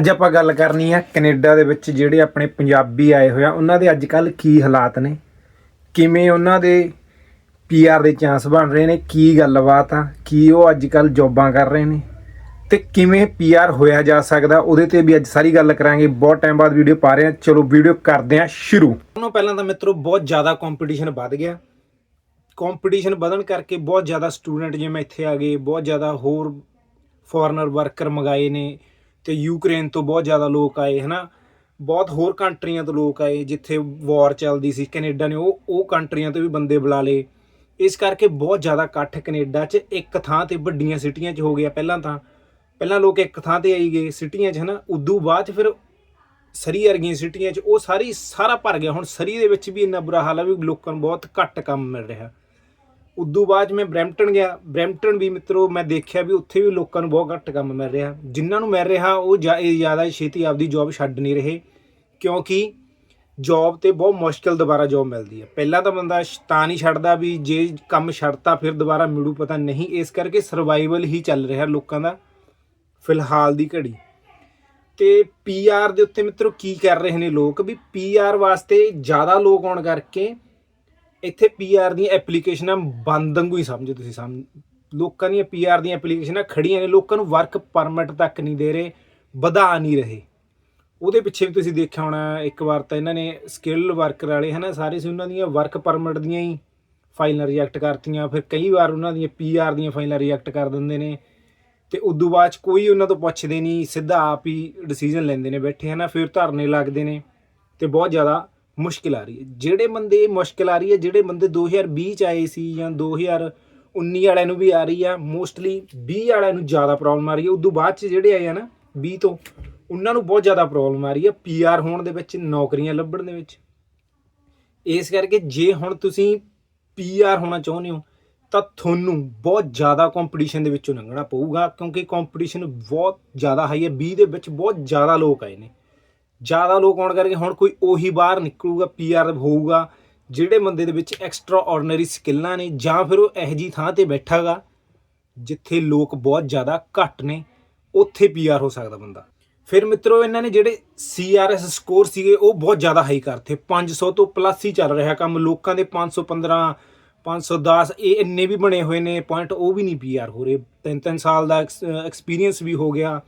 ਅੱਜ ਆਪਾਂ ਗੱਲ ਕਰਨੀ ਆ ਕੈਨੇਡਾ ਦੇ ਵਿੱਚ ਜਿਹੜੇ ਆਪਣੇ ਪੰਜਾਬੀ ਆਏ ਹੋਏ ਆ, ਉਹਨਾਂ ਦੇ ਅੱਜ ਕੱਲ ਕੀ ਹਾਲਾਤ ਨੇ? ਕਿਵੇਂ ਉਹਨਾਂ ਦੇ ਪੀਆਰ ਦੇ ਚਾਂਸ ਬਣ ਰਹੇ ਨੇ? ਕੀ ਗੱਲਬਾਤ ਆ? ਕੀ ਉਹ ਅੱਜ ਕੱਲ ਜੌਬਾਂ ਕਰ ਰਹੇ ਨੇ? ਤੇ ਕਿਵੇਂ ਪੀਆਰ ਹੋਇਆ ਜਾ ਸਕਦਾ? ਉਹਦੇ ਤੇ ਵੀ ਅੱਜ ਸਾਰੀ ਗੱਲ ਕਰਾਂਗੇ। ਬਹੁਤ ਟਾਈਮ ਬਾਅਦ ਵੀਡੀਓ ਪਾ ਰਹੇ ਆ। ਚਲੋ ਵੀਡੀਓ ਕਰਦੇ ਆ ਸ਼ੁਰੂ। ਉਹਨੂੰ ਪਹਿਲਾਂ ਤਾਂ ਮਿੱਤਰੋ, ਬਹੁਤ ਜ਼ਿਆਦਾ ਕੰਪੀਟੀਸ਼ਨ ਵੱਧ ਗਿਆ। ਕੰਪੀਟੀਸ਼ਨ ਵਧਣ ਕਰਕੇ ਬਹੁਤ ਜ਼ਿਆਦਾ ਸਟੂਡੈਂਟ ਜਿਵੇਂ ਇੱਥੇ ਆ ਗਏ, ਬਹੁਤ ਜ਼ਿਆਦਾ ਹੋਰ ਫੋਰਨਰ ਵਰਕਰ ਮੰਗਾਏ ਨੇ। ਤੇ ਯੂਕਰੇਨ ਤੋਂ ਬਹੁਤ ਜ਼ਿਆਦਾ ਲੋਕ ਆਏ, ਹਨਾ? ਬਹੁਤ ਹੋਰ ਕੰਟਰੀਆਂ ਤੋਂ ਲੋਕ ਆਏ, ਜਿੱਥੇ ਵਾਰ ਚੱਲਦੀ ਸੀ, ਕੈਨੇਡਾ ਨੇ ਉਹ ਉਹ ਕੰਟਰੀਆਂ ਤੋਂ ਵੀ ਬੰਦੇ ਬੁਲਾ ਲਏ। ਇਸ ਕਰਕੇ ਬਹੁਤ ਜ਼ਿਆਦਾ ਇਕੱਠ ਕੈਨੇਡਾ 'ਚ, ਇੱਕ ਥਾਂ ਤੇ ਵੱਡੀਆਂ ਸਿਟੀਆਂ 'ਚ ਹੋ ਗਿਆ ਪਹਿਲਾਂ ਤਾਂ। ਪਹਿਲਾਂ ਲੋਕ ਇੱਕ ਥਾਂ ਤੇ ਆਈ ਗਏ ਸਿਟੀਆਂ 'ਚ, ਹਨਾ? ਉਦੋਂ ਬਾਅਦ 'ਚ ਫਿਰ ਸਰੀ ਵਰਗੀਆਂ ਸਿਟੀਆਂ 'ਚ ਉਹ ਸਾਰੀ, ਸਾਰਾ ਭਰ ਗਿਆ। ਹੁਣ ਸਰੀ ਦੇ ਵਿੱਚ ਵੀ ਇੰਨਾ ਬੁਰਾ ਹਾਲ ਆ ਵੀ ਲੋਕਾਂ ਨੂੰ ਬਹੁਤ ਘੱਟ ਕੰਮ ਮਿਲ ਰਿਹਾ। ਉਦੋਂ ਬਾਅਦ 'ਚ ਮੈਂ ਬਰੈਂਪਟਨ ਗਿਆ। ਬਰੈਂਪਟਨ ਵੀ ਮਿੱਤਰੋ, ਮੈਂ ਦੇਖਿਆ ਵੀ ਉੱਥੇ ਵੀ ਲੋਕਾਂ ਨੂੰ ਬਹੁਤ ਘੱਟ ਕੰਮ ਮਿਲ ਰਿਹਾ। ਜਿਨ੍ਹਾਂ ਨੂੰ ਮਿਲ ਰਿਹਾ, ਉਹ ਜ਼ਿਆ- ਇਹ ਜ਼ਿਆਦਾ ਛੇਤੀ ਆਪਦੀ ਜੌਬ ਛੱਡ ਨਹੀਂ ਰਹੇ। ਕਿਉਂਕਿ ਜੌਬ ਤੇ ਬਹੁਤ ਮੁਸ਼ਕਲ ਦੁਬਾਰਾ ਜੌਬ ਮਿਲਦੀ ਹੈ ਪਹਿਲਾਂ ਤਾਂ ਬੰਦਾ ਤਾਂ ਨਹੀਂ ਛੱਡਦਾ ਵੀ ਜੇ ਕੰਮ ਛੱਡਤਾ, ਫਿਰ ਦੁਬਾਰਾ ਮਿਲੂ, ਪਤਾ ਨਹੀਂ। ਇਸ ਕਰਕੇ ਸਰਵਾਈਵਲ ਹੀ ਚੱਲ ਰਿਹਾ ਲੋਕਾਂ ਦਾ, ਫਿਲਹਾਲ ਦੀ ਘੜੀ। ਤੇ ਪੀਆਰ ਦੇ ਉੱਤੇ ਮਿੱਤਰੋ, ਕੀ ਕਰ ਰਹੇ ਨੇ ਲੋਕ? ਵੀ ਪੀਆਰ ਵਾਸਤੇ ਜ਼ਿਆਦਾ ਲੋਕ ਆਉਣ ਕਰਕੇ ਇੱਥੇ ਪੀਆਰ ਦੀਆਂ ਐਪਲੀਕੇਸ਼ਨਾਂ ਬੰਦ ਵਾਂਗੂ ਹੀ ਸਮਝੋ ਤੁਸੀਂ ਸਮ, ਲੋਕਾਂ ਦੀਆਂ ਪੀਆਰ ਦੀਆਂ ਐਪਲੀਕੇਸ਼ਨਾਂ ਖੜੀਆਂ ਨੇ, ਲੋਕਾਂ ਨੂੰ ਵਰਕ ਪਰਮਿਟ ਤੱਕ ਨਹੀਂ ਦੇ ਰਹੇ, ਵਧਾ ਨਹੀਂ ਰਹੇ। ਉਹਦੇ ਪਿੱਛੇ ਵੀ ਤੁਸੀਂ ਦੇਖਿਆ ਹੋਣਾ, ਇੱਕ ਵਾਰ ਤਾਂ ਇਹਨਾਂ ਨੇ ਸਕਿੱਲ ਵਰਕਰ ਵਾਲੇ ਹਨਾ, ਸਾਰੇ ਸੀ ਉਹਨਾਂ ਦੀਆਂ ਵਰਕ ਪਰਮਿਟ ਦੀਆਂ ਹੀ ਫਾਈਲਾਂ ਰਿਜੈਕਟ ਕਰਤੀਆਂ, ਫਿਰ ਕਈ ਵਾਰ ਉਹਨਾਂ ਦੀਆਂ ਪੀਆਰ ਦੀਆਂ ਫਾਈਲਾਂ ਰਿਜੈਕਟ ਕਰ ਦਿੰਦੇ ਨੇ ਤੇ ਉਦੋਂ ਬਾਅਦ 'ਚ ਕੋਈ ਉਹਨਾਂ ਤੋਂ ਪੁੱਛਦੇ ਨਹੀਂ, ਸਿੱਧਾ ਆਪ ਹੀ ਡਿਸੀਜਨ ਲੈਂਦੇ ਨੇ ਬੈਠੇ ਹਨਾ, ਫਿਰ ਧਰਨੇ ਲੱਗਦੇ ਨੇ ਤੇ ਬਹੁਤ ਜ਼ਿਆਦਾ ਮੁਸ਼ਕਿਲ ਆ ਰਹੀ ਹੈ। ਜਿਹੜੇ ਬੰਦੇ ਮੁਸ਼ਕਿਲ ਆ ਰਹੀ ਹੈ, ਜਿਹੜੇ ਬੰਦੇ 2020 ਚ ਆਏ ਸੀ ਜਾਂ 2019 ਵਾਲਿਆਂ ਨੂੰ ਵੀ ਆ ਰਹੀ ਆ ਮੋਸਟਲੀ 20 ਵਾਲਿਆਂ ਨੂੰ ਜ਼ਿਆਦਾ ਪ੍ਰੋਬਲਮ ਆ ਰਹੀ ਹੈ। ਉਦੋਂ ਬਾਅਦ ਚ ਜਿਹੜੇ ਆਏ ਆ ਨਾ 20 ਤੋਂ, ਉਹਨਾਂ ਨੂੰ ਬਹੁਤ ਜ਼ਿਆਦਾ ਪ੍ਰੋਬਲਮ ਆ ਰਹੀ ਹੈ ਪੀਆਰ ਹੋਣ ਦੇ ਵਿੱਚ, ਨੌਕਰੀਆਂ ਲੱਭਣ ਦੇ ਵਿੱਚ। ਇਸ ਕਰਕੇ ਜੇ ਹੁਣ ਤੁਸੀਂ ਪੀਆਰ ਹੋਣਾ ਚਾਹੁੰਦੇ ਹੋ, ਤਾਂ ਤੁਹਾਨੂੰ ਬਹੁਤ ਜ਼ਿਆਦਾ ਕੰਪੀਟੀਸ਼ਨ ਦੇ ਵਿੱਚੋਂ ਲੰਘਣਾ ਪਊਗਾ, ਕਿਉਂਕਿ ਕੰਪੀਟੀਸ਼ਨ ਬਹੁਤ ਜ਼ਿਆਦਾ ਹਾਈ ਹੈ। 20 ਦੇ ਵਿੱਚ ਬਹੁਤ ਜ਼ਿਆਦਾ ਲੋਕ ਆਏ ਨੇ। ਜ਼ਿਆਦਾ ਲੋਕ ਆਉਣ ਕਰਕੇ ਹੁਣ ਕੋਈ ਉਹੀ ਬਾਹਰ ਨਿਕਲੂਗਾ ਪੀਆਰ ਹੋਊਗਾ, ਜਿਹੜੇ ਬੰਦੇ ਦੇ ਵਿੱਚ ਐਕਸਟਰਾ ਆਰਡੀਨਰੀ ਸਕਿੱਲਾਂ ਨੇ ਜਾਂ ਫਿਰ ਉਹ ਇਹੋ ਜੀ ਥਾਂ ਤੇ ਬੈਠਾਗਾ ਜਿੱਥੇ ਲੋਕ ਬਹੁਤ ਜ਼ਿਆਦਾ ਘੱਟ ਨੇ, ਉੱਥੇ ਪੀਆਰ ਹੋ ਸਕਦਾ ਬੰਦਾ। ਫਿਰ ਮਿੱਤਰੋ, ਇਹਨਾਂ ਨੇ ਜਿਹੜੇ ਸੀਆਰਐਸ ਸਕੋਰ ਸੀਗੇ, ਉਹ ਬਹੁਤ ਜ਼ਿਆਦਾ ਹਾਈ ਕਰਤੇ। 500 ਤੋਂ ਪਲੱਸ ਹੀ ਚੱਲ ਰਿਹਾ ਕੰਮ, ਲੋਕਾਂ ਦੇ 515 510 ਇਹ ਇੰਨੇ ਵੀ ਬਣੇ ਹੋਏ ਨੇ ਪੁਆਇੰਟ ਉਹ ਵੀ ਨਹੀਂ ਪੀਆਰ ਹੋ ਰਹੇ। ਤਿੰਨ ਤਿੰਨ ਸਾਲ ਦਾ ਐਕਸਪੀਰੀਅੰਸ ਵੀ ਹੋ ਗਿਆ।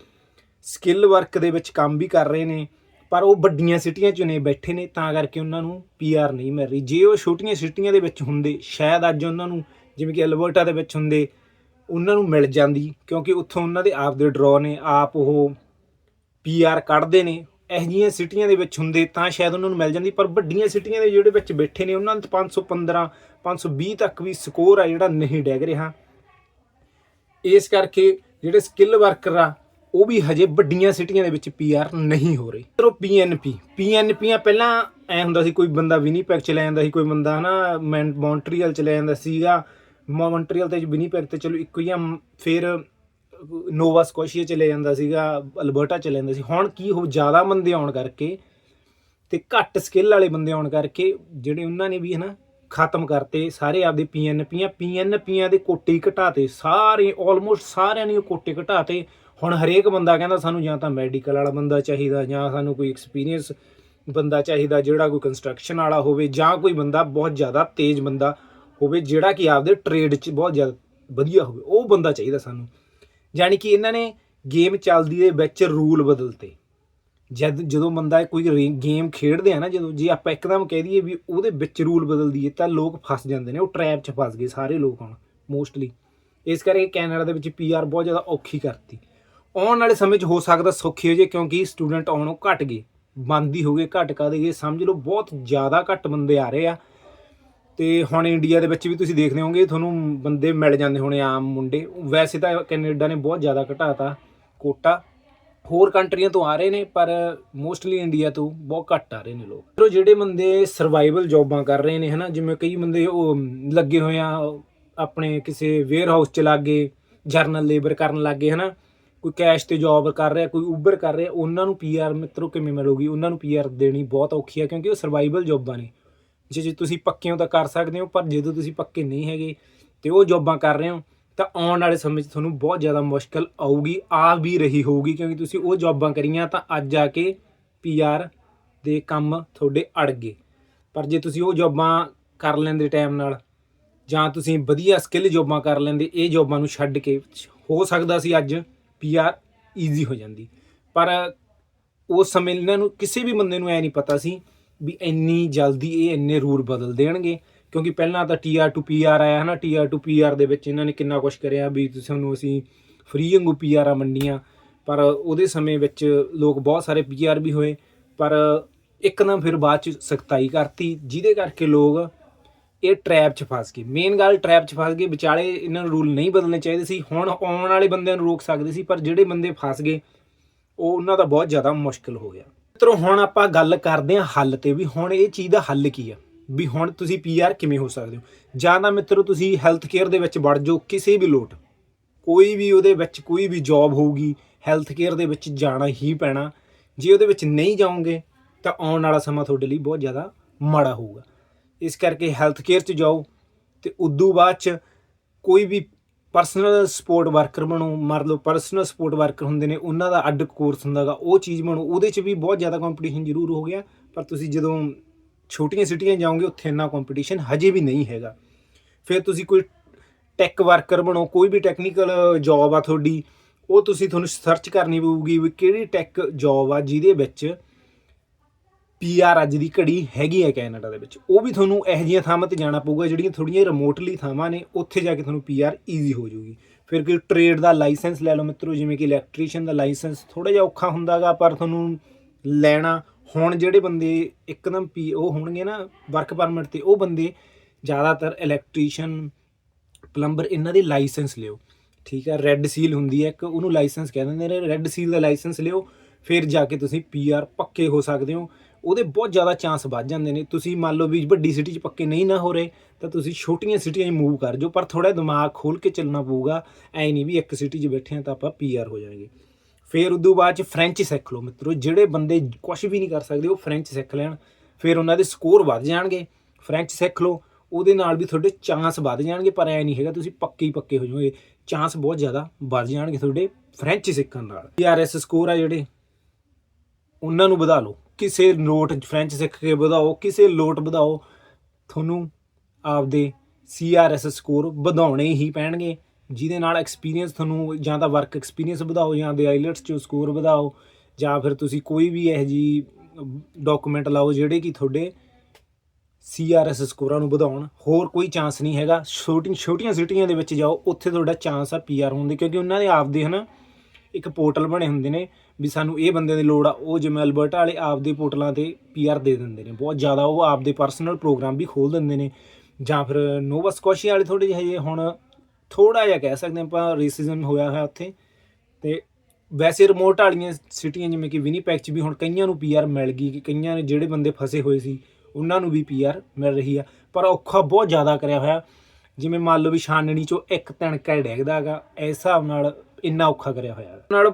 ਸਕਿੱਲ ਵਰਕ ਦੇ ਵਿੱਚ ਕੰਮ ਵੀ ਕਰ ਰਹੇ ਨੇ। ਪਰ ਉਹ ਵੱਡੀਆਂ ਸਿਟੀਆਂ 'ਚ ਨੇ, ਬੈਠੇ ਨੇ, ਤਾਂ ਕਰਕੇ ਉਹਨਾਂ ਨੂੰ ਪੀਆਰ ਨਹੀਂ ਮਿਲ ਰਹੀ। ਜੇ ਉਹ ਛੋਟੀਆਂ ਸਿਟੀਆਂ ਦੇ ਵਿੱਚ ਹੁੰਦੇ, ਸ਼ਾਇਦ ਅੱਜ ਉਹਨਾਂ ਨੂੰ ਜਿਵੇਂ ਕਿ ਅਲਬਰਟਾ ਦੇ ਵਿੱਚ ਹੁੰਦੇ, ਉਹਨਾਂ ਨੂੰ ਮਿਲ ਜਾਂਦੀ, ਕਿਉਂਕਿ ਉੱਥੋਂ ਉਹਨਾਂ ਦੇ ਆਪ ਦੇ ਡਰਾਅ ਨੇ, ਆਪ ਉਹ ਪੀਆਰ ਕੱਢਦੇ ਨੇ। ਇਹੋ ਜਿਹੀਆਂ ਸਿਟੀਆਂ ਦੇ ਵਿੱਚ ਹੁੰਦੇ, ਤਾਂ ਸ਼ਾਇਦ ਉਹਨਾਂ ਨੂੰ ਮਿਲ ਜਾਂਦੀ, ਪਰ ਵੱਡੀਆਂ ਸਿਟੀਆਂ ਦੇ ਜਿਹੜੇ ਵਿੱਚ ਬੈਠੇ ਨੇ, ਉਹਨਾਂ ਦੇ 515 520 ਤੱਕ ਵੀ ਸਕੋਰ ਆ ਜਿਹੜਾ ਨਹੀਂ ਡੈਗ ਰਿਹਾ। ਇਸ ਕਰਕੇ ਜਿਹੜੇ ਸਕਿੱਲ ਵਰਕਰ ਆ ਉਹ ਵੀ ਹਜੇ ਵੱਡੀਆਂ ਸਿਟੀਆਂ ਦੇ ਵਿੱਚ ਪੀਆਰ ਨਹੀਂ ਹੋ ਰਹੀ। ਚਲੋ ਪੀਐਨਪੀ ਪੀਐਨਪੀਆਂ ਪਹਿਲਾਂ ਐ ਹੁੰਦਾ ਸੀ, ਕੋਈ ਬੰਦਾ ਵਿਨੀਪੈਗ ਚ ਜਾਂਦਾ ਸੀ, ਕੋਈ ਬੰਦਾ ਹਨਾ ਮੈਨ- ਮੌਂਟਰੀਅਲ ਚ ਜਾਂਦਾ ਸੀਗਾ। ਮੌਂਟਰੀਅਲ ਤੇ ਵਿਨੀਪੈਗ ਤੇ ਚਲੋ ਇੱਕੋ ਹੀ ਆ ਫਿਰ ਨੋਵਾ ਸਕੋਸ਼ੀਆ ਚ ਜਾਂਦਾ ਸੀਗਾ ਅਲਬਰਟਾ ਚਲੇ ਜਾਂਦਾ ਸੀ। ਹੁਣ ਕੀ ਹੋ ਜ਼ਿਆਦਾ ਬੰਦੇ ਆਉਣ ਕਰਕੇ ਤੇ ਘੱਟ ਸਕਿੱਲ ਵਾਲੇ ਬੰਦੇ ਆਉਣ ਕਰਕੇ ਜਿਹੜੇ ਉਹਨਾਂ ਨੇ ਵੀ ਹਨਾ ਖਤਮ ਕਰਤੇ, ਸਾਰੇ ਆਪਦੇ ਪੀਐਨਪੀਆਂ ਪੀਐਨਪੀਆਂ ਦੇ ਕੋਟੇ ਘਟਾਤੇ, ਸਾਰੇ ਆਲਮੋਸਟ ਸਾਰਿਆਂ ਨੇ ਉਹ ਕੋਟੇ ਘਟਾਤੇ। ਹੁਣ ਹਰੇਕ ਬੰਦਾ ਕਹਿੰਦਾ ਸਾਨੂੰ ਜਾਂ ਤਾਂ ਮੈਡੀਕਲ ਵਾਲਾ ਬੰਦਾ ਚਾਹੀਦਾ, ਜਾਂ ਸਾਨੂੰ ਕੋਈ ਐਕਸਪੀਰੀਅੰਸ ਬੰਦਾ ਚਾਹੀਦਾ ਜਿਹੜਾ ਕੋਈ ਕੰਸਟਰਕਸ਼ਨ ਵਾਲਾ ਹੋਵੇ, ਜਾਂ ਕੋਈ ਬੰਦਾ ਬਹੁਤ ਜ਼ਿਆਦਾ ਤੇਜ਼ ਬੰਦਾ ਹੋਵੇ, ਜਿਹੜਾ ਕਿ ਆਪਦੇ ਟ੍ਰੇਡ 'ਚ ਬਹੁਤ ਜ਼ਿਆਦਾ ਵਧੀਆ ਹੋਵੇ, ਉਹ ਬੰਦਾ ਚਾਹੀਦਾ ਸਾਨੂੰ। ਯਾਨੀ ਕਿ ਇਹਨਾਂ ਨੇ ਗੇਮ ਚੱਲਦੀ ਦੇ ਵਿੱਚ ਰੂਲ ਬਦਲਤੇ। ਜਦ, ਜਦੋਂ ਬੰਦਾ ਕੋਈ ਗੇਮ ਖੇਡਦੇ ਆ ਨਾ, ਜਦੋਂ ਜੇ ਆਪਾਂ ਇੱਕਦਮ ਕਹਿ ਦਈਏ ਵੀ ਉਹਦੇ ਵਿੱਚ ਰੂਲ ਬਦਲ ਦਈਏ, ਤਾਂ ਲੋਕ ਫਸ ਜਾਂਦੇ ਨੇ, ਉਹ ਟ੍ਰੈਪ 'ਚ ਫਸ ਗਏ ਸਾਰੇ ਲੋਕ ਹੁਣ ਮੋਸਟਲੀ ਇਸ ਕਰਕੇ ਕੈਨੇਡਾ ਦੇ ਵਿੱਚ ਪੀਆਰ ਬਹੁਤ ਜ਼ਿਆਦਾ ਔਖੀ ਕਰਤੀ। ਆਉਣ ਵਾਲੇ ਸਮੇਂ 'ਚ ਹੋ ਸਕਦਾ ਸੌਖੀ ਹੋ ਜੇ, ਕਿਉਂਕਿ ਸਟੂਡੈਂਟ ਆਉਣੋਂ ਘਟ ਗਏ। ਬੰਦ ਹੋ ਗਏ, ਘਟ ਕਾਦੇ ਗਏ? ਸਮਝ ਲਓ, ਬਹੁਤ ਜ਼ਿਆਦਾ ਘੱਟ ਬੰਦੇ ਆ ਰਹੇ ਆ। ਤੇ ਹੁਣ ਇੰਡੀਆ ਦੇ ਵਿੱਚ ਵੀ ਤੁਸੀਂ ਦੇਖਦੇ ਹੋਗੇ ਤੁਹਾਨੂੰ ਬੰਦੇ ਮਿਲ ਜਾਂਦੇ ਹੋਣੇ ਆਮ ਮੁੰਡੇ। ਵੈਸੇ ਤਾਂ ਕੈਨੇਡਾ ਨੇ ਬਹੁਤ ਜ਼ਿਆਦਾ ਘਟਾਤਾ ਕੋਟਾ। ਹੋਰ ਕੰਟਰੀਆਂ ਤੋਂ ਆ ਰਹੇ ਨੇ, ਪਰ ਮੋਸਟਲੀ ਇੰਡੀਆ ਤੋਂ ਬਹੁਤ ਘੱਟ ਆ ਰਹੇ ਨੇ ਲੋਕ। ਪਰ ਜਿਹੜੇ ਬੰਦੇ ਸਰਵਾਈਵਲ ਜੌਬਾਂ ਕਰ ਰਹੇ ਨੇ, ਹਨਾ, ਜਿਵੇਂ ਕਈ ਬੰਦੇ ਉਹ ਲੱਗੇ ਹੋਏ ਆ, ਆਪਣੇ ਕਿਸੇ ਵੇਅਰ ਹਾਊਸ ਚ ਲੱਗੇ ਜਰਨਲ ਲੇਬਰ ਕਰਨ ਲੱਗੇ ਹਨਾ। ਕੋਈ ਕੈਸ਼ ਤੇ ਜੌਬ ਕਰ ਰਿਹਾ, ਕੋਈ ਉਬਰ ਕਰ ਰਿਹਾ, ਉਹਨਾਂ ਨੂੰ ਪੀਆਰ ਮਿੱਤਰੋ ਕਿਵੇਂ ਮਿਲੂਗੀ? ਉਹਨਾਂ ਨੂੰ ਪੀਆਰ ਦੇਣੀ ਬਹੁਤ ਔਖੀ ਹੈ ਕਿਉਂਕਿ ਉਹ ਸਰਵਾਈਵਲ ਜੌਬਾਂ ਨੇ। ਜੇ ਜੇ ਤੁਸੀਂ ਪੱਕੇ ਹੋ ਤਾਂ ਕਰ ਸਕਦੇ ਹੋ, ਪਰ ਜਦੋਂ ਤੁਸੀਂ ਪੱਕੇ ਨਹੀਂ ਹੈਗੇ ਤੇ ਉਹ ਜੌਬਾਂ ਕਰ ਰਹੇ ਹੋ, ਤਾਂ ਆਉਣ ਵਾਲੇ ਸਮੇਂ 'ਚ ਤੁਹਾਨੂੰ ਬਹੁਤ ਜ਼ਿਆਦਾ ਮੁਸ਼ਕਲ ਆਊਗੀ, ਆ ਵੀ ਰਹੀ ਹੋਊਗੀ ਕਿਉਂਕਿ ਤੁਸੀਂ ਉਹ ਜੌਬਾਂ ਕਰੀਆਂ ਤਾਂ ਅੱਜ ਆ ਕੇ ਪੀਆਰ ਦੇ ਕੰਮ ਤੁਹਾਡੇ ਅੜ ਗਏ। ਪਰ ਜੇ ਤੁਸੀਂ ਉਹ ਜੌਬਾਂ ਕਰ ਲੈਂਦੇ ਟਾਈਮ ਨਾਲ, ਜਾਂ ਤੁਸੀਂ ਵਧੀਆ ਸਕਿੱਲ ਜੌਬਾਂ ਕਰ ਲੈਂਦੇ, ਇਹ ਜੌਬਾਂ ਨੂੰ ਛੱਡ ਕੇ ਹੋ ਸਕਦਾ ਸੀ ਅੱਜ। ਪੀਆਰ ਈਜ਼ੀ ਹੋ ਜਾਂਦੀ। ਪਰ ਉਸ ਸਮੇਂ ਇਹਨਾਂ ਨੂੰ ਕਿਸੇ ਵੀ ਬੰਦੇ ਨੂੰ ਐ ਨਹੀਂ ਪਤਾ ਸੀ ਵੀ ਇੰਨੀ ਜਲਦੀ ਇਹ ਇੰਨੇ ਰੂਲ ਬਦਲ ਦੇਣਗੇ। ਕਿਉਂਕਿ ਪਹਿਲਾਂ ਤਾਂ ਟੀਆਰ ਟੂ ਪੀਆਰ ਆਇਆ ਹਨਾ ਟੀਆਰ ਟੂ ਪੀਆਰ ਦੇ ਵਿੱਚ ਇਹਨਾਂ ਨੇ ਕਿੰਨਾ ਕੁਝ ਕਰਿਆ ਵੀ ਤੁਹਾਨੂੰ ਅਸੀਂ ਫ੍ਰੀ ਵਾਂਗੂ ਪੀਆਰਾਂ ਮੰਡੀਆਂ ਪਰ ਉਹਦੇ ਸਮੇਂ ਵਿੱਚ ਲੋਕ ਬਹੁਤ ਸਾਰੇ ਪੀਆਰ ਵੀ ਹੋਏ। ਪਰ ਇੱਕਦਮ ਫਿਰ ਬਾਅਦ ਚ ਸਖਤਾਈ ਕਰਤੀ, ਜਿਹਦੇ ਕਰਕੇ ਲੋਕ ਇਹ ਟ੍ਰੈਪ 'ਚ ਫਸ ਗਏ ਮੇਨ ਗੱਲ ਟ੍ਰੈਪ 'ਚ ਫਸ ਗਏ ਵਿਚਾਲੇ ਇਹਨਾਂ ਨੂੰ ਰੂਲ ਨਹੀਂ ਬਦਲਣੇ ਚਾਹੀਦੇ ਸੀ। ਹੁਣ ਆਉਣ ਵਾਲੇ ਬੰਦਿਆਂ ਨੂੰ ਰੋਕ ਸਕਦੇ ਸੀ, ਪਰ ਜਿਹੜੇ ਬੰਦੇ ਫਸ ਗਏ, ਉਹ ਉਹਨਾਂ ਦਾ ਬਹੁਤ ਜ਼ਿਆਦਾ ਮੁਸ਼ਕਲ ਹੋ ਗਿਆ। ਮਿੱਤਰੋ, ਹੁਣ ਆਪਾਂ ਗੱਲ ਕਰਦੇ ਹਾਂ ਹੱਲ ਤੇ ਵੀ ਹੁਣ ਇਹ ਚੀਜ਼ ਦਾ ਹੱਲ ਕੀ ਆ? ਵੀ ਹੁਣ ਤੁਸੀਂ ਪੀਆਰ ਕਿਵੇਂ ਹੋ ਸਕਦੇ ਹੋ? ਜਾਂ ਤਾਂ ਮਿੱਤਰੋ, ਤੁਸੀਂ ਹੈਲਥ ਕੇਅਰ ਦੇ ਵਿੱਚ ਵੜ ਜਾਓ, ਕਿਸੇ ਵੀ ਲੋਟ। ਕੋਈ ਵੀ ਉਹਦੇ ਵਿੱਚ ਕੋਈ ਵੀ ਜੌਬ ਹੋਊਗੀ ਹੈਲਥ ਕੇਅਰ ਦੇ ਵਿੱਚ ਜਾਣਾ ਹੀ ਪੈਣਾ। ਜੇ ਉਹਦੇ ਵਿੱਚ ਨਹੀਂ ਜਾਓਗੇ, ਤਾਂ ਆਉਣ ਵਾਲਾ ਸਮਾਂ ਤੁਹਾਡੇ ਲਈ ਬਹੁਤ ਜ਼ਿਆਦਾ ਮਾੜਾ ਹੋਊਗਾ। ਇਸ ਕਰਕੇ ਹੈਲਥ ਕੇਅਰ 'ਚ ਜਾਓ ਤੇ ਉਦੋਂ ਬਾਅਦ 'ਚ ਕੋਈ ਵੀ ਪਰਸਨਲ ਸਪੋਰਟ ਵਰਕਰ ਬਣੋ, ਮੰਨ ਲਓ ਪਰਸਨਲ ਸਪੋਰਟ ਵਰਕਰ ਹੁੰਦੇ ਨੇ, ਉਹਨਾਂ ਦਾ ਅੱਡ ਕੋਰਸ ਹੁੰਦਾਗਾ ਉਹ ਚੀਜ਼ ਬਣੋ, ਉਹਦੇ 'ਚ ਵੀ ਬਹੁਤ ਜ਼ਿਆਦਾ ਕੰਪੀਟੀਸ਼ਨ ਜ਼ਰੂਰ ਹੋ ਗਿਆ। ਪਰ ਤੁਸੀਂ ਜਦੋਂ ਛੋਟੀਆਂ ਸਿਟੀਆਂ ਜਾਓਗੇ, ਉੱਥੇ ਇੰਨਾ ਕੰਪੀਟੀਸ਼ਨ ਹਜੇ ਵੀ ਨਹੀਂ ਹੈਗਾ। ਫਿਰ ਤੁਸੀਂ ਕੋਈ ਟੈਕ ਵਰਕਰ ਬਣੋ, ਕੋਈ ਵੀ ਟੈਕਨੀਕਲ ਜੌਬ ਆ ਤੁਹਾਡੀ, ਉਹ ਤੁਸੀਂ ਤੁਹਾਨੂੰ ਸਰਚ ਕਰਨੀ ਪਊਗੀ ਵੀ ਕਿਹੜੀ ਟੈਕ ਜੌਬ ਆ ਜਿਹਦੇ ਵਿੱਚ ਪੀਆਰ ਅੱਜ ਦੀ ਘੜੀ ਹੈਗੀ ਹੈ ਕੈਨੇਡਾ ਦੇ ਵਿੱਚ। ਉਹ ਵੀ ਤੁਹਾਨੂੰ ਇਹੋ ਜਿਹੀਆਂ ਥਾਵਾਂ ਤੇ ਜਾਣਾ ਪਊਗਾ ਜਿਹੜੀਆਂ ਥੋੜੀਆਂ ਰਿਮੋਟਲੀ ਥਾਵਾਂ ਨੇ, ਉੱਥੇ ਜਾ ਕੇ ਤੁਹਾਨੂੰ ਪੀਆਰ ਈਜ਼ੀ ਹੋ ਜਾਊਗੀ। ਫਿਰ ਕੋਈ ਟ੍ਰੇਡ ਦਾ ਲਾਇਸੈਂਸ ਲੈ ਲਓ ਮਿੱਤਰੋ, ਜਿਵੇਂ ਕਿ ਇਲੈਕਟ੍ਰੀਸ਼ੀਅਨ ਦਾ ਲਾਇਸੈਂਸ ਥੋੜਾ ਜਿਹਾ ਔਖਾ ਹੁੰਦਾਗਾ, ਪਰ ਤੁਹਾਨੂੰ ਲੈਣਾ, ਹੁਣ ਜਿਹੜੇ ਬੰਦੇ ਇੱਕਦਮ ਪੀ ਉਹ ਹੋਣਗੇ ਨਾ ਵਰਕ ਪਰਮਿਟ ਤੇ, ਉਹ ਬੰਦੇ ਜ਼ਿਆਦਾਤਰ ਇਲੈਕਟ੍ਰੀਸ਼ੀਅਨ ਪਲੰਬਰ ਇਹਨਾਂ ਦੇ ਲਾਇਸੈਂਸ ਲਿਓ। ਠੀਕ ਹੈ ਰੈੱਡ ਸੀਲ ਹੁੰਦੀ ਹੈ ਇੱਕ, ਉਹਨੂੰ ਲਾਇਸੈਂਸ ਕਹਿ ਦਿੰਦੇ ਨੇ। ਰੈੱਡ ਸੀਲ ਦਾ ਲਾਇਸੈਂਸ ਲਿਓ ਫਿਰ ਜਾ ਕੇ ਤੁਸੀਂ ਪੀਆਰ ਪੱਕੇ ਹੋ ਸਕਦੇ ਹੋ। ਉਹਦੇ ਬਹੁਤ ਜ਼ਿਆਦਾ ਚਾਂਸ ਵੱਧ ਜਾਂਦੇ ਨੇ। ਤੁਸੀਂ ਮੰਨ ਲਓ ਵੀ ਵੱਡੀ ਸਿਟੀ 'ਚ ਪੱਕੇ ਨਹੀਂ ਨਾ ਹੋ ਰਹੇ, ਤਾਂ ਤੁਸੀਂ ਛੋਟੀਆਂ ਸਿਟੀਆਂ 'ਚ ਮੂਵ ਕਰ ਜਾਓ। ਪਰ ਥੋੜਾ ਦਿਮਾਗ ਖੋਲ ਕੇ ਚੱਲਣਾ ਪਊਗਾ। ਐ ਨਹੀਂ ਵੀ ਇੱਕ ਸਿਟੀ 'ਚ ਬੈਠੇ ਆ ਤਾਂ ਆਪਾਂ ਪੀਆਰ ਹੋ ਜਾਵਾਂਗੇ। ਫਿਰ ਉਦੋਂ ਬਾਅਦ 'ਚ ਫ੍ਰੈਂਚ ਸਿੱਖ ਲਓ ਮਿੱਤਰੋ। ਜਿਹੜੇ ਬੰਦੇ ਕੁਝ ਵੀ ਨਹੀਂ ਕਰ ਸਕਦੇ, ਉਹ ਫ੍ਰੈਂਚ ਸਿੱਖ ਲੈਣ। ਫਿਰ ਉਹਨਾਂ ਦੇ ਸਕੋਰ ਵੱਧ ਜਾਣਗੇ। ਫ੍ਰੈਂਚ ਸਿੱਖ ਲਓ। ਉਹਦੇ ਨਾਲ ਵੀ ਤੁਹਾਡੇ ਚਾਂਸ ਵੱਧ ਜਾਣਗੇ। ਪਰ ਐ ਨਹੀਂ ਹੈਗਾ, ਤੁਸੀਂ ਪੱਕੇ ਹੀ ਪੱਕੇ ਹੋ ਜਾਓਗੇ। ਚਾਂਸ ਬਹੁਤ ਜ਼ਿਆਦਾ ਵੱਧ ਜਾਣਗੇ ਤੁਹਾਡੇ ਫ੍ਰੈਂਚ ਸਿੱਖਣ ਨਾਲ। ਪੀਆਰਐਸ ਸਕੋਰ ਆ ਜਿਹੜੇ। ਉਹਨਾਂ ਨੂੰ ਵਧਾ ਲਓ। ਕਿਸੇ ਨੋਟ ਫ੍ਰੈਂਚ ਸਿੱਖ ਕੇ ਵਧਾਓ, ਕਿਸੇ ਲੋਟ ਵਧਾਓ, ਤੁਹਾਨੂੰ ਆਪਦੇ ਸੀਆਰਐਸ ਸਕੋਰ ਵਧਾਉਣੇ ਹੀ ਪੈਣਗੇ। ਜਿਹਦੇ ਨਾਲ ਐਕਸਪੀਰੀਅੰਸ ਤੁਹਾਨੂੰ ਜਾਂ ਤਾਂ ਵਰਕ ਐਕਸਪੀਰੀਅੰਸ ਵਧਾਓ ਜਾਂ ਦੇ ਆਈਲਟਸ ਚ ਸਕੋਰ ਵਧਾਓ, ਜਾਂ ਫਿਰ ਤੁਸੀਂ ਕੋਈ ਵੀ ਇਹੋ ਜੀ ਡਾਕੂਮੈਂਟ ਲਾਓ ਜਿਹੜੇ ਕਿ ਤੁਹਾਡੇ ਸੀਆਰਐਸ ਸਕੋਰਾਂ ਨੂੰ ਵਧਾਉਣ। ਹੋਰ ਕੋਈ ਚਾਂਸ ਨਹੀਂ ਹੈਗਾ। ਛੋਟੀਆਂ ਛੋਟੀਆਂ ਸਿਟੀਆਂ ਦੇ ਵਿੱਚ ਜਾਓ, ਉੱਥੇ ਤੁਹਾਡਾ ਚਾਂਸ ਆ ਪੀਆਰ ਹੋਣ ਦੇ। ਕਿਉਂਕਿ ਉਹਨਾਂ ਦੇ ਆਪਦੇ ਹਨਾ ਇੱਕ ਪੋਰਟਲ ਬਣੇ ਹੁੰਦੇ ਨੇ। ਵੀ ਸਾਨੂੰ ਇਹ ਬੰਦੇ ਦੀ ਲੋੜ ਆ, ਉਹ ਜਿਵੇਂ ਅਲਬਰਟਾ ਵਾਲੇ ਆਪਦੇ ਪੋਰਟਲਾਂ ਤੇ ਪੀਆਰ ਦੇ ਦਿੰਦੇ ਨੇ, ਬਹੁਤ ਜ਼ਿਆਦਾ ਉਹ ਆਪਦੇ ਪਰਸਨਲ ਪ੍ਰੋਗਰਾਮ ਵੀ ਖੋਲ ਦਿੰਦੇ ਨੇ। ਜਾਂ ਫਿਰ ਨੋਵਾ ਸਕੋਸ਼ੀਆ ਵਾਲੇ ਥੋੜੇ ਜਿਹੇ ਹੁਣ ਥੋੜਾ ਜਿਹਾ ਕਹਿ ਸਕਦੇ ਆਪਾਂ ਰੇਸਿਜ਼ਮ ਹੋਇਆ ਹੋਇਆ ਉੱਥੇ। ਤੇ ਵੈਸੇ ਰਿਮੋਟ ਵਾਲੀਆਂ ਸਿਟੀਆਂ ਜਿਵੇਂ ਕਿ ਵਿਨੀਪੈਗ ਚ ਵੀ ਹੁਣ ਕਈਆਂ ਨੂੰ ਪੀਆਰ ਮਿਲ ਗਈ ਕਿ ਕਈਆਂ ਨੇ ਜਿਹੜੇ ਬੰਦੇ ਫਸੇ ਹੋਏ ਸੀ, ਉਹਨਾਂ ਨੂੰ ਵੀ ਪੀਆਰ ਮਿਲ ਰਹੀ ਆ। ਪਰ ਔਖਾ ਬਹੁਤ ਜ਼ਿਆਦਾ ਕਰਿਆ ਹੋਇਆ। ਜਿਵੇਂ ਮੰਨ ਲਓ ਵੀ ਛਾਨਣੀ ਚੋਂ ਇੱਕ ਤਣਕਾ ਡੈਗਦਾ ਹੈਗਾ, ਇਸ ਹਿਸਾਬ ਨਾਲ ਇੰਨਾ ਔਖਾ ਕਰਿਆ ਹੋਇਆ। ਨਾਲ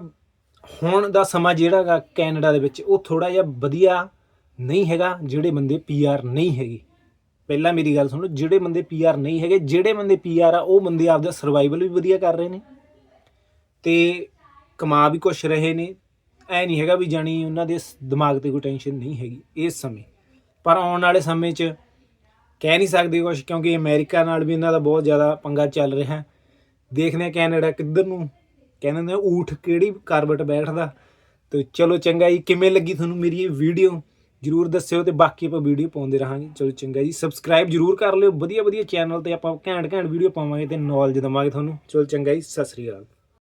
ਹੁਣ ਦਾ ਸਮਾਂ ਜਿਹੜਾ ਹੈਗਾ ਕੈਨੇਡਾ ਦੇ ਵਿੱਚ, ਉਹ ਥੋੜਾ ਜਿਹਾ ਵਧੀਆ ਨਹੀਂ ਹੈਗਾ, ਜਿਹੜੇ ਬੰਦੇ ਪੀਆਰ ਨਹੀਂ ਹੈਗੇ। ਪਹਿਲਾਂ ਮੇਰੀ ਗੱਲ ਸੁਣੋ, ਜਿਹੜੇ ਬੰਦੇ ਪੀਆਰ ਨਹੀਂ ਹੈਗੇ, ਜਿਹੜੇ ਬੰਦੇ ਪੀਆਰ ਆ, ਉਹ ਬੰਦੇ ਆਪਦਾ ਸਰਵਾਈਵਲ ਵੀ ਵਧੀਆ ਕਰ ਰਹੇ ਨੇ ਤੇ ਕਮਾ ਵੀ ਕੁਛ ਰਹੇ ਨੇ। ਐ ਨਹੀਂ ਹੈਗਾ ਵੀ ਜਾਣੀ ਉਹਨਾਂ ਦੇ ਦਿਮਾਗ ਤੇ ਕੋਈ ਟੈਨਸ਼ਨ ਨਹੀਂ ਹੈਗੀ ਇਸ ਸਮੇਂ। ਪਰ ਆਉਣ ਵਾਲੇ ਸਮੇਂ 'ਚ ਕਹਿ ਨਹੀਂ ਸਕਦੇ ਕੁਛ, ਕਿਉਂਕਿ ਅਮਰੀਕਾ ਨਾਲ ਵੀ ਇਹਨਾਂ ਦਾ ਬਹੁਤ ਜ਼ਿਆਦਾ ਪੰਗਾ ਚੱਲ ਰਿਹਾ। ਦੇਖਦੇ ਹਾਂ ਕੈਨੇਡਾ ਕਿੱਧਰ ਨੂੰ ਕਹਿੰਦੇ ਨੇ ਊਠ ਕਿਹੜੀ ਕਾਰਬਟ ਬੈਠਦਾ? ਤੇ ਚਲੋ ਚੰਗਾ ਜੀ, ਕਿਵੇਂ ਲੱਗੀ ਤੁਹਾਨੂੰ ਮੇਰੀ ਇਹ ਵੀਡੀਓ ਜਰੂਰ ਦੱਸਿਓ ਤੇ ਬਾਕੀ ਆਪਾਂ ਵੀਡੀਓ ਪਾਉਂਦੇ ਰਹਾਂਗੇ। ਚਲੋ ਚੰਗਾ ਜੀ ਸਬਸਕ੍ਰਾਈਬ ਜਰੂਰ ਕਰ ਲਿਓ। ਵਧੀਆ ਵਧੀਆ ਚੈਨਲ ਤੇ ਆਪਾਂ ਘੈਂਟ ਘੈਂਟ ਵੀਡੀਓ ਪਾਵਾਂਗੇ ਤੇ ਨੌਲੇਜ ਦਵਾਂਗੇ ਤੁਹਾਨੂੰ। ਚਲੋ ਚੰਗਾ ਜੀ, ਸਤਿ ਸ੍ਰੀ ਅਕਾਲ।